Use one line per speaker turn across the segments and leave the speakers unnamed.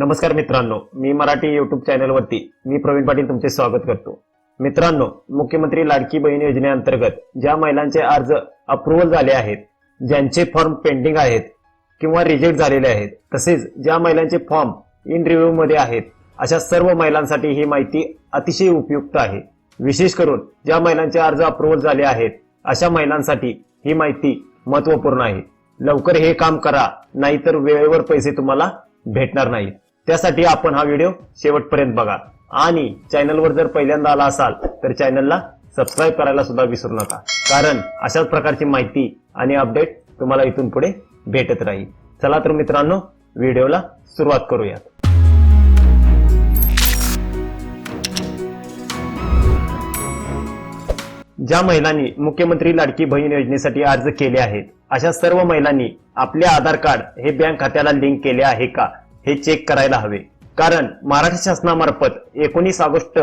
नमस्कार मित्रांनो मी मराठी युट्यूब चॅनलवरती मी प्रवीण पाटील तुमचे स्वागत करतो. मित्रांनो मुख्यमंत्री लाडकी बहीण योजनेअंतर्गत ज्या महिलांचे अर्ज अप्रुव्हल झाले आहेत ज्यांचे फॉर्म पेंडिंग आहेत किंवा रिजेक्ट झालेले आहेत तसेच ज्या महिलांचे फॉर्म इन रिव्ह्यू मध्ये आहेत अशा सर्व महिलांसाठी ही माहिती अतिशय उपयुक्त आहे. विशेष करून ज्या महिलांचे अर्ज अप्रुव्हल झाले आहेत अशा महिलांसाठी ही माहिती महत्त्वपूर्ण आहे. लवकर हे काम करा नाहीतर वेळेवर पैसे तुम्हाला भेटणार नाहीत. त्यासाठी आपण हा व्हिडिओ शेवटपर्यंत बघा. आणि चॅनलवर जर पहिल्यांदा आला असाल तर चॅनलला सबस्क्राईब करायला सुद्धा विसरू नका. कारण अशाच प्रकारची माहिती आणि अपडेट तुम्हाला इथून पुढे भेटत राहील. चला तर मित्रांनो व्हिडिओला सुरुवात करूयात. ज्या महिलांनी मुख्यमंत्री लाडकी बहीण योजनेसाठी अर्ज केले आहेत अशा सर्व महिलांनी आपले आधार कार्ड हे बँक खात्याला लिंक केले आहे का? हे चेक करायला हवे. कारण मराठी शासनामार्फत एकोणीस ऑगस्ट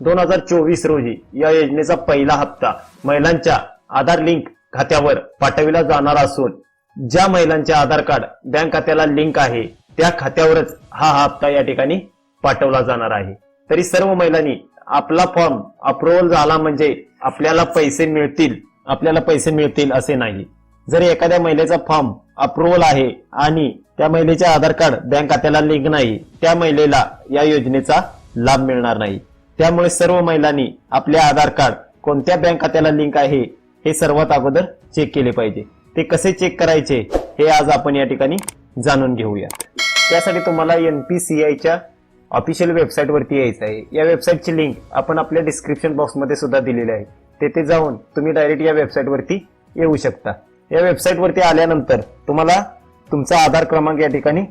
दोन हजार चोवीस रोजी या योजनेचा पहिला हप्ता महिलांच्या आधार लिंक खात्यावर पाठविला जाणार असून ज्या महिलांचे आधार कार्ड बँक खात्याला लिंक आहे त्या खात्यावरच हा हप्ता या ठिकाणी पाठवला जाणार आहे. तरी सर्व महिलांनी आपला फॉर्म अप्रुव्हल झाला म्हणजे आपल्याला पैसे मिळतील आपल्याला पैसे मिळतील असे नाही. जर एखाद्या महिलेचा फॉर्म अप्रुव्हल आहे आणि त्या महिलेचे आधार कार्ड बँक खात्याला लिंक नाही त्या महिलेला या योजनेचा लाभ मिळणार नाही. त्यामुळे सर्व महिलांनी आपले आधार कार्ड कोणत्या बँक खात्याला लिंक आहे हे सर्वात अगोदर चेक केले पाहिजे. ते कसे चेक करायचे हे आज आपण या ठिकाणी जाणून घेऊया त्यासाठी तुम्हाला एन पी सी आयच्या ऑफिशियल वेबसाईट वरती यायचं आहे. या वेबसाईटची लिंक आपण आपल्या डिस्क्रिप्शन बॉक्समध्ये सुद्धा दिलेली आहे. तेथे जाऊन तुम्ही डायरेक्ट या वेबसाईट वरती येऊ शकता. या वेबसाईट वरती आल्यानंतर तुम्हाला तुमचा आधार क्रमांक या ठिकाणी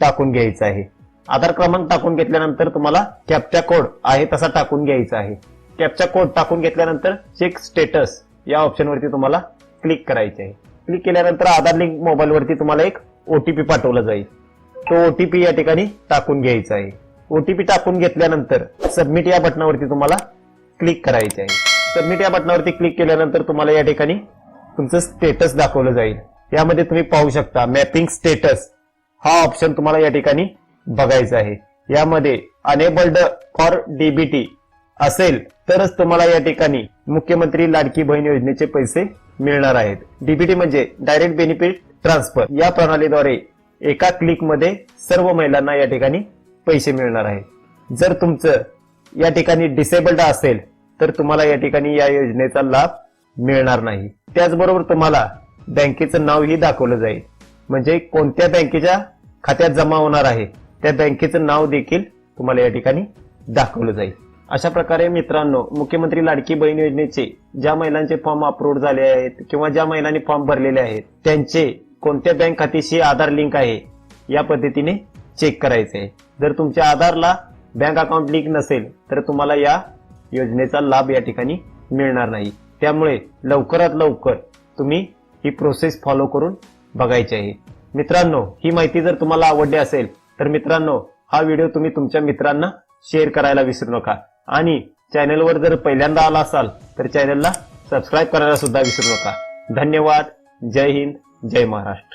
टाकून घ्यायचा आहे. आधार क्रमांक टाकून घेतल्यानंतर तुम्हाला कॅपचा कोड आहे तसा टाकून घ्यायचा आहे. कॅपचा कोड टाकून घेतल्यानंतर चेक स्टेटस या ऑप्शनवरती तुम्हाला क्लिक करायचे आहे. क्लिक केल्यानंतर आधार लिंक मोबाईलवरती तुम्हाला एक ओटीपी पाठवला जाईल. तो ओटीपी या ठिकाणी टाकून घ्यायचा आहे. ओटीपी टाकून घेतल्यानंतर सबमिट या बटनावरती तुम्हाला क्लिक करायचे आहे. सबमिट या बटनावरती क्लिक केल्यानंतर तुम्हाला या ठिकाणी तुमचं स्टेटस दाखवलं जाईल. यामध्ये तुम्ही पाहू शकता मॅपिंग स्टेटस हा ऑप्शन तुम्हाला या ठिकाणी बघायचा आहे. यामध्ये अनेबल्ड फॉर डीबीटी असेल तरच तुम्हाला या ठिकाणी मुख्यमंत्री लाडकी बहीण योजनेचे पैसे मिळणार आहेत. डीबीटी म्हणजे डायरेक्ट बेनिफिट ट्रान्सफर या प्रणालीद्वारे एका क्लिकमध्ये सर्व महिलांना या ठिकाणी पैसे मिळणार आहेत. जर तुमचं या ठिकाणी डिसेबल्ड असेल तर तुम्हाला या ठिकाणी या योजनेचा लाभ मिळणार नाही. त्याचबरोबर तुम्हाला बँकेचं नावही दाखवलं जाईल. म्हणजे कोणत्या बँकेच्या खात्यात जमा होणार आहे त्या बँकेचं नाव देखील तुम्हाला या ठिकाणी दाखवलं जाईल. अशा प्रकारे मित्रांनो मुख्यमंत्री लाडकी बहीण योजनेचे ज्या महिलांचे फॉर्म अप्रूव्ह झाले आहेत किंवा ज्या महिलांनी फॉर्म भरलेले आहेत त्यांचे कोणत्या बँक खात्याशी आधार लिंक आहे या पद्धतीने चेक करायचे आहे. जर तुमच्या आधारला बँक अकाउंट लिंक नसेल तर तुम्हाला या योजनेचा लाभ या ठिकाणी मिळणार नाही. त्यामुळे लवकरात लवकर तुम्ही ही प्रोसेस फॉलो करून बघायची आहे. मित्रांनो ही माहिती जर तुम्हाला आवडली असेल तर मित्रांनो हा व्हिडिओ तुम्ही तुमच्या मित्रांना शेअर करायला विसरू नका. आणि चॅनलवर जर पहिल्यांदा आला असाल तर चॅनलला सबस्क्राईब करायला सुद्धा विसरू नका. धन्यवाद. जय हिंद. जय महाराष्ट्र.